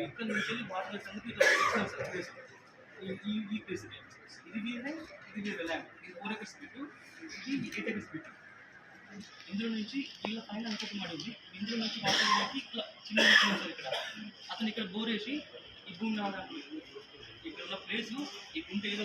ఇక్కడ నుంచి బాటిల్ సంగతి ఈ ఈ ప్లేస్ ఇది వేరే ఇది వేరే ల్యాబ్ ఇది ఊరక స్పీట్ ఇది అతను ఇక్కడ బోరేసి ఇక్కడ ఉన్న ప్లేస్ ఈ గుంట ఏదో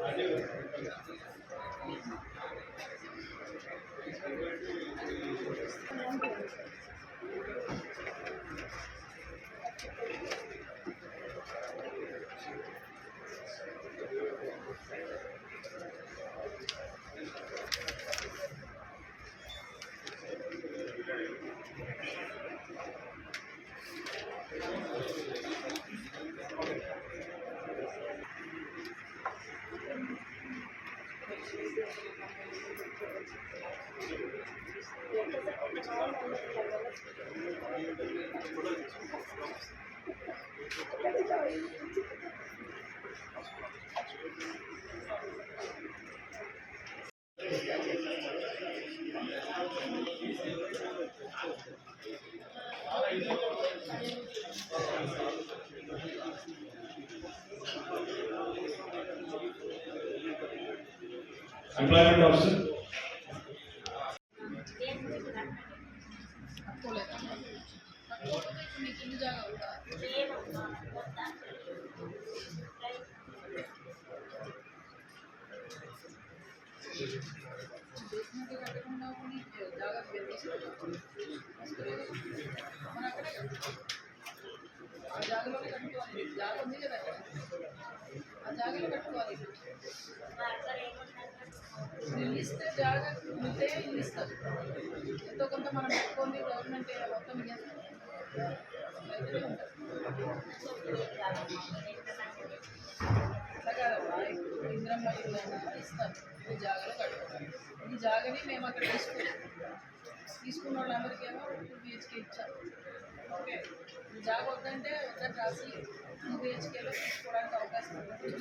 లాంటి ఇది ఉంది సార్. ఇస్తే జాగా ఉంటే ఇల్లు ఇస్తారు ఎంతో కొంత మనం పెట్టుకొని గవర్నమెంట్ మొత్తం ఇయ్యదు. రైతులే ఉంటారు. అట్లా కాదమ్మా ఇప్పుడు ఇంద్రమ్మ ఇల్లు అయినా ఇస్తారు ఈ జాగాలో కట్టుకోవాలి ఈ జాగాని మేము అక్కడ తీసుకున్నాం తీసుకున్న వాళ్ళందరికీ ఏమో టూ బిహెచ్కే ఇచ్చారు ఓకే ఈ జాగా వద్దంటే వద్దని రాసి టూ బిహెచ్కేలో తీసుకోవడానికి అవకాశం ఉంది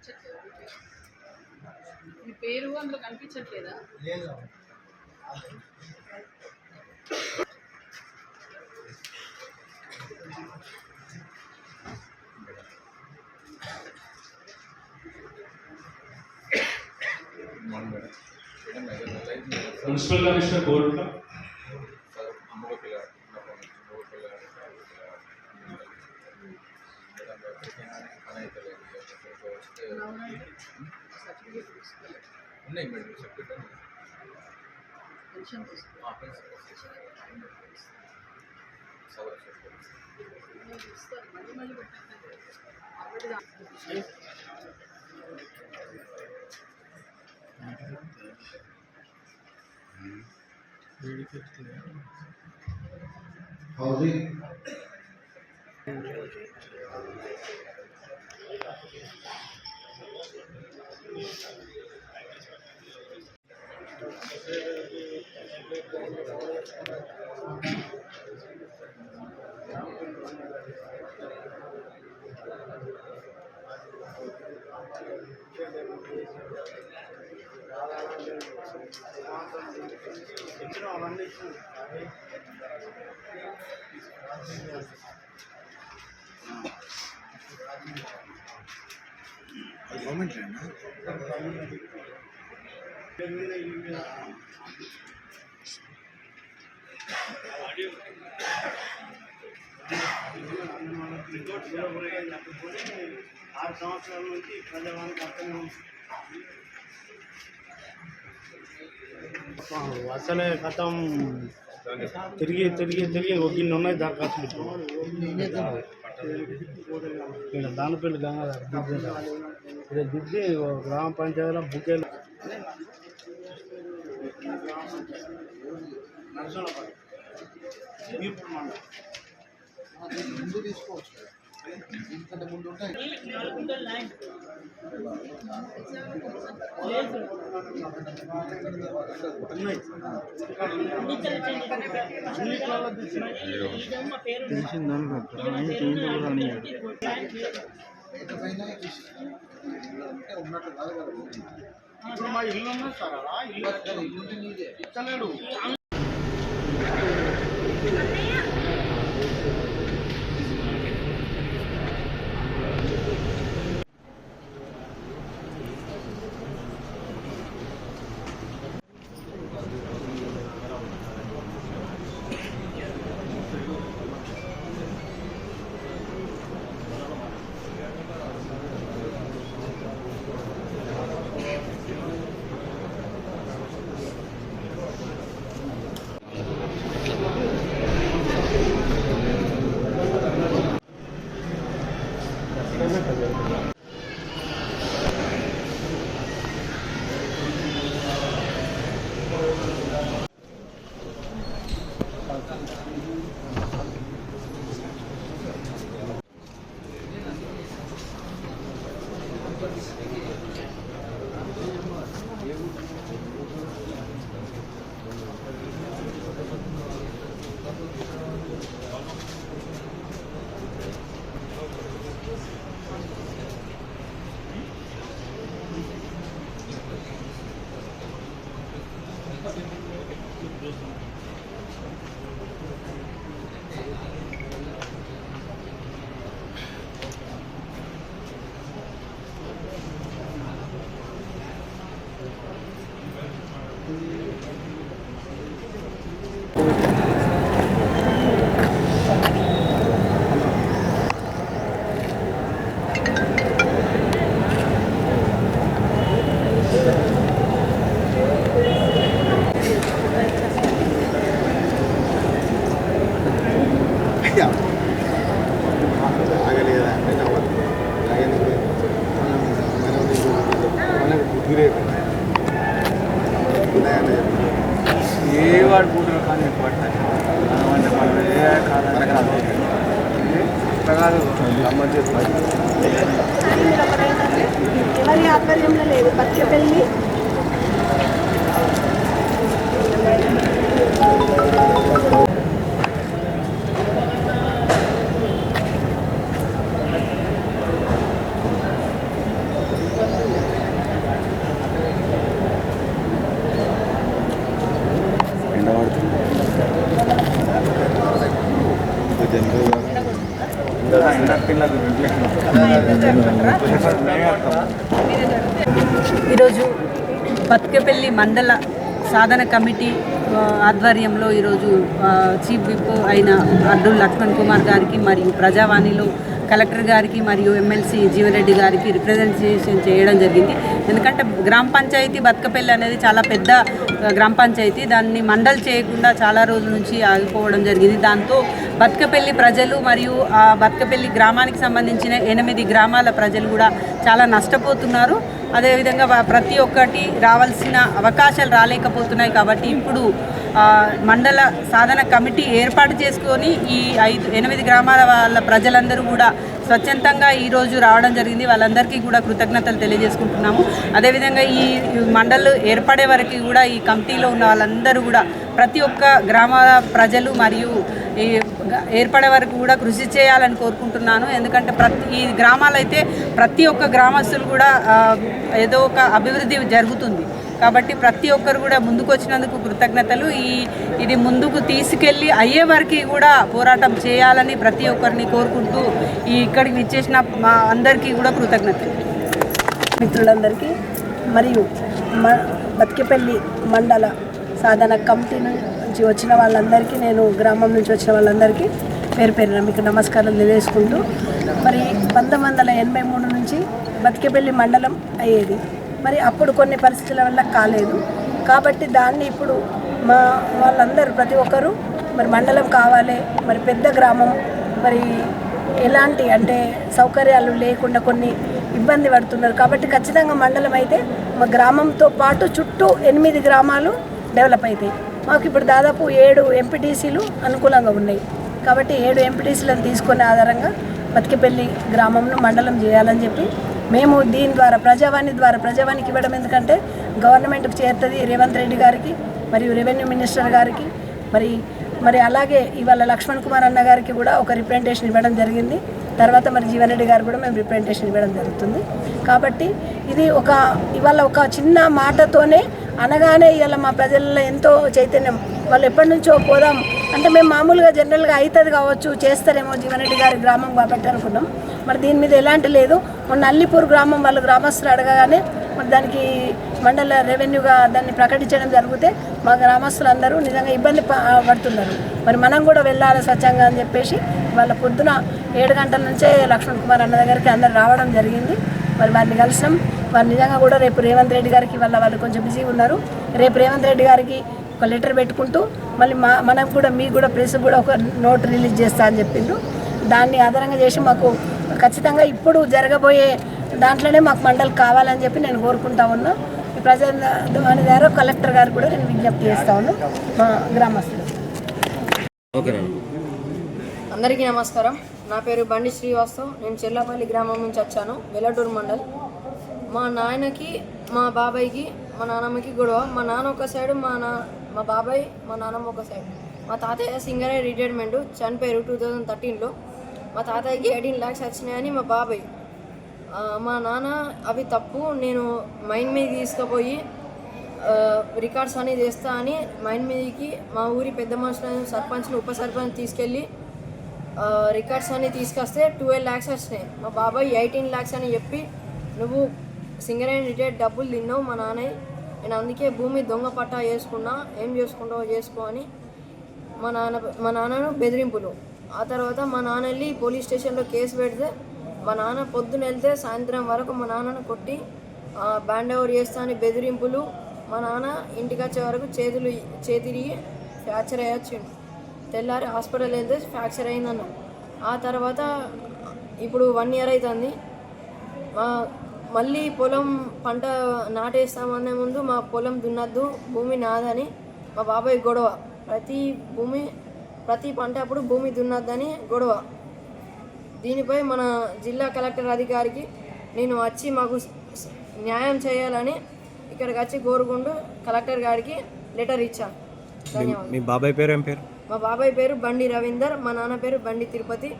కనిపించట్లేదు మీ పేరు అందులో కనిపించట్లేదా లేదు మున్సిపల్ కమిషనర్ సర్టిఫికేట్ తీసుకోలేదు ఉన్నాయి మేడం చెప్పండి పెన్షన్ తీసుకోలేదు ఇస్తారు ఆరు సంవత్సరాల నుంచి ప్రజావానికి అర్థమే ఉంది అసలే గతం తిరిగి తిరిగి తిరిగి ఒక గిన్నె ఉన్నాయి దరఖాస్తు ఇక్కడ దానిపల్లి గంగాధర్ ఇది దిద్ది ఓ గ్రామ పంచాయతీలో బుకేలు నరసనపల్లి ఇప్పుడు మండలం ముందు తీసుకోవచ్చు ఇంతకంటే ముందు ఉంటాయి ఉన్నాయి ఏదైనా ఇష్యూ అంటే ఉన్నట్టు కాదు కదా ఇప్పుడు మా ఇల్లు ఉన్నది సార్ అలా ఇల్లు కానీ ఈరోజు బతుకపల్లి మండల సాధన కమిటీ ఆధ్వర్యంలో ఈరోజు చీఫ్ విప్ అయిన అబ్దుల్ లక్ష్మణ్ కుమార్ గారికి మరియు ప్రజావాణిలో కలెక్టర్ గారికి మరియు ఎమ్మెల్సీ జీవరెడ్డి గారికి రిప్రజెంటేషన్ చేయడం జరిగింది. ఎందుకంటే గ్రామ పంచాయతీ బతుకపల్లి అనేది చాలా పెద్ద గ్రామ పంచాయతీ. దాన్ని మండల్ చేయకుండా చాలా రోజుల నుంచి ఆగిపోవడం జరిగింది. దాంతో బతుకపల్లి ప్రజలు మరియు ఆ బతుకపల్లి గ్రామానికి సంబంధించిన ఎనిమిది గ్రామాల ప్రజలు కూడా చాలా నష్టపోతున్నారు. అదేవిధంగా ప్రతి ఒక్కటి రావాల్సిన అవకాశాలు రాలేకపోతున్నాయి కాబట్టి ఇప్పుడు మండల సాధన కమిటీ ఏర్పాటు చేసుకొని ఈ ఐదు ఎనిమిది గ్రామాల వాళ్ళ ప్రజలందరూ కూడా స్వచ్ఛందంగా ఈరోజు రావడం జరిగింది. వాళ్ళందరికీ కూడా కృతజ్ఞతలు తెలియజేసుకుంటున్నాము. అదేవిధంగా ఈ మండలు ఏర్పడే వరకు కూడా ఈ కమిటీలో ఉన్న వాళ్ళందరూ కూడా ప్రతి ఒక్క గ్రామ ప్రజలు మరియు ఈ ఏర్పడే వరకు కూడా కృషి చేయాలని కోరుకుంటున్నాను. ఎందుకంటే ప్రతి ఈ గ్రామాలైతే ప్రతి ఒక్క గ్రామస్తులు కూడా ఏదో ఒక అభివృద్ధి జరుగుతుంది. కాబట్టి ప్రతి ఒక్కరు కూడా ముందుకు వచ్చినందుకు కృతజ్ఞతలు. ఈ ఇది ముందుకు తీసుకెళ్ళి అయ్యే వరకు కూడా పోరాటం చేయాలని ప్రతి ఒక్కరిని కోరుకుంటూ ఈ ఇక్కడికి విచ్చేసిన మా అందరికీ కూడా కృతజ్ఞతలు. మిత్రులందరికీ మరియు మ మండల సాధన కమిటీ నుంచి వచ్చిన వాళ్ళందరికీ నేను గ్రామం నుంచి వచ్చిన వాళ్ళందరికీ పేరు పేరున మీకు నమస్కారం తెలియజేసుకుంటూ మరి పంతొమ్మిది వందల ఎనభై మూడు నుంచి బతికేపల్లి మండలం అయ్యేది. మరి అప్పుడు కొన్ని పరిస్థితుల వల్ల కాలేదు. కాబట్టి దాన్ని ఇప్పుడు మా వాళ్ళందరూ ప్రతి ఒక్కరూ మరి మండలం కావాలి మరి పెద్ద గ్రామం మరి ఎలాంటి అంటే సౌకర్యాలు లేకుండా కొన్ని ఇబ్బంది పడుతున్నారు. కాబట్టి ఖచ్చితంగా మండలం అయితే మా గ్రామంతో పాటు చుట్టూ ఎనిమిది గ్రామాలు డెవలప్ అవుతాయి మాకు ఇప్పుడు దాదాపు ఏడు ఎంపీటీసీలు అనుకూలంగా ఉన్నాయి. కాబట్టి ఏడు ఎంపీటీసీలను తీసుకునే ఆధారంగా బతికిపల్లి గ్రామంను మండలం చేయాలని చెప్పి మేము దీని ద్వారా ప్రజావాణి ద్వారా ప్రజావాణికి ఇవ్వడం ఎందుకంటే గవర్నమెంట్కి చేరుతుంది రేవంత్ రెడ్డి గారికి మరియు రెవెన్యూ మినిస్టర్ గారికి మరి మరి అలాగే ఇవాళ లక్ష్మణ్ కుమార్ అన్న గారికి కూడా ఒక రిప్రజెంటేషన్ ఇవ్వడం జరిగింది. తర్వాత మరి జీవన్ రెడ్డి గారు కూడా మేము రిప్రజెంటేషన్ ఇవ్వడం జరుగుతుంది. కాబట్టి ఇది ఒక ఇవాళ ఒక చిన్న మాటతోనే అనగానే ఇవాళ మా ప్రజల్లో ఎంతో చైతన్యం వాళ్ళు ఎప్పటి నుంచో పోదాం. అంటే మేము మామూలుగా జనరల్గా అవుతుంది కావచ్చు చేస్తారేమో జీవనరెడ్డి గారి గ్రామం కాబట్టి అనుకున్నాం. మరి దీని మీద ఎలాంటి లేదు. మొన్న అల్లిపూర్ గ్రామం వాళ్ళు గ్రామస్తులు అడగగానే మరి దానికి మండల రెవెన్యూగా దాన్ని ప్రకటించడం జరిగితే మా గ్రామస్తులందరూ నిజంగా ఇబ్బంది ప- పడుతున్నారు. మరి మనం కూడా వెళ్ళాలి స్వచ్ఛంగా అని చెప్పేసి వాళ్ళ పొద్దున ఏడు గంటల నుంచే లక్ష్మణ్ కుమార్ అన్న దగ్గరికి అందరు రావడం జరిగింది. మరి వారిని కలిసినాం వారు నిజంగా కూడా రేపు రేవంత్ రెడ్డి గారికి వాళ్ళ వాళ్ళు కొంచెం బిజీగా ఉన్నారు. రేపు రేవంత్ రెడ్డి గారికి ఒక లెటర్ పెట్టుకుంటూ మళ్ళీ మా మనం కూడా మీకు కూడా ప్రెస్ కూడా ఒక నోట్ రిలీజ్ చేస్తా అని చెప్పిండ్రు. దాన్ని ఆధారంగా చేసి మాకు ఖచ్చితంగా ఇప్పుడు జరగబోయే దాంట్లోనే మాకు మండలి కావాలని చెప్పి నేను కోరుకుంటా ఉన్నా. దాని ద్వారా కలెక్టర్ గారు కూడా నేను విజ్ఞప్తి చేస్తా ఉన్నాను మా గ్రామస్తులు. అందరికీ నమస్కారం. నా పేరు బండి శ్రీవాస్తవ్. నేను చెల్లపల్లి గ్రామం నుంచి వచ్చాను. వెల్లటూరు మండల్. మా నాయనకి మా బాబాయ్కి మా నాన్నమ్మకి గొడవ. మా నాన్న ఒక సైడ్ మా నా మా బాబాయ్ మా నాన్నమ్మ ఒక సైడ్ మా తాతయ్య సింగరే రిటైర్మెంట్ చనిపోయారు టూ థౌజండ్ థర్టీన్లో మా తాతయ్యకి ఎయిటీన్ ల్యాక్స్ వచ్చినాయని మా బాబాయ్. మా నాన్న అవి తప్పు నేను మైండ్ మీద తీసుకుపోయి రికార్డ్స్ అని చేస్తా అని మైండ్ మీదకి మా ఊరి పెద్ద మనుషులను సర్పంచ్ని ఉప సర్పంచ్ తీసుకెళ్ళి రికార్డ్స్ అన్నీ తీసుకొస్తే ట్వెల్వ్ ల్యాక్స్ వచ్చినాయి. మా బాబాయ్ ఎయిటీన్ ల్యాక్స్ అని చెప్పి నువ్వు సింగర్ అండ్ రిటైర్డ్ డబ్బులు తిన్నావు మా నాన్నయ్య నేను అందుకే భూమి దొంగ పట్టా వేసుకున్నా ఏం చేసుకుంటావో చేసుకో అని మా నాన్న మా నాన్నను బెదిరింపులు. ఆ తర్వాత మా నాన్న వెళ్ళి పోలీస్ స్టేషన్లో కేసు పెడితే మా నాన్న పొద్దున వెళ్తే సాయంత్రం వరకు మా నాన్నను కొట్టి బ్యాండ్ ఓవర్ చేస్తా అని బెదిరింపులు. మా నాన్న ఇంటికి వచ్చే వరకు చేతులు చేతిరిగి ఫ్రాక్చర్ అయ్యొచ్చిండు. తెల్లారి హాస్పిటల్ వెళ్తే ఫ్రాక్చర్ అయిందన్న. ఆ తర్వాత ఇప్పుడు వన్ ఇయర్ అవుతుంది మా మళ్ళీ పొలం పంట నాటేస్తామనే ముందు మా పొలం దున్నద్దు భూమి నాదని మా బాబాయ్ గొడవ. ప్రతి భూమి ప్రతి పంట అప్పుడు భూమి దున్నద్దని గొడవ. దీనిపై మన జిల్లా కలెక్టర్ అధికారికి నేను వచ్చి మాకు న్యాయం చేయాలని ఇక్కడికి వచ్చి కోరుకుంటూ కలెక్టర్ గారికి లెటర్ ఇచ్చాను ధన్యవాదాలు మీ బాబాయ్ పేరు ఏం పేరు? మా బాబాయ్ పేరు బండి రవీందర్ మా నాన్న పేరు బండి తిరుపతి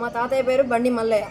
మా తాతయ్య పేరు బండి మల్లయ్య.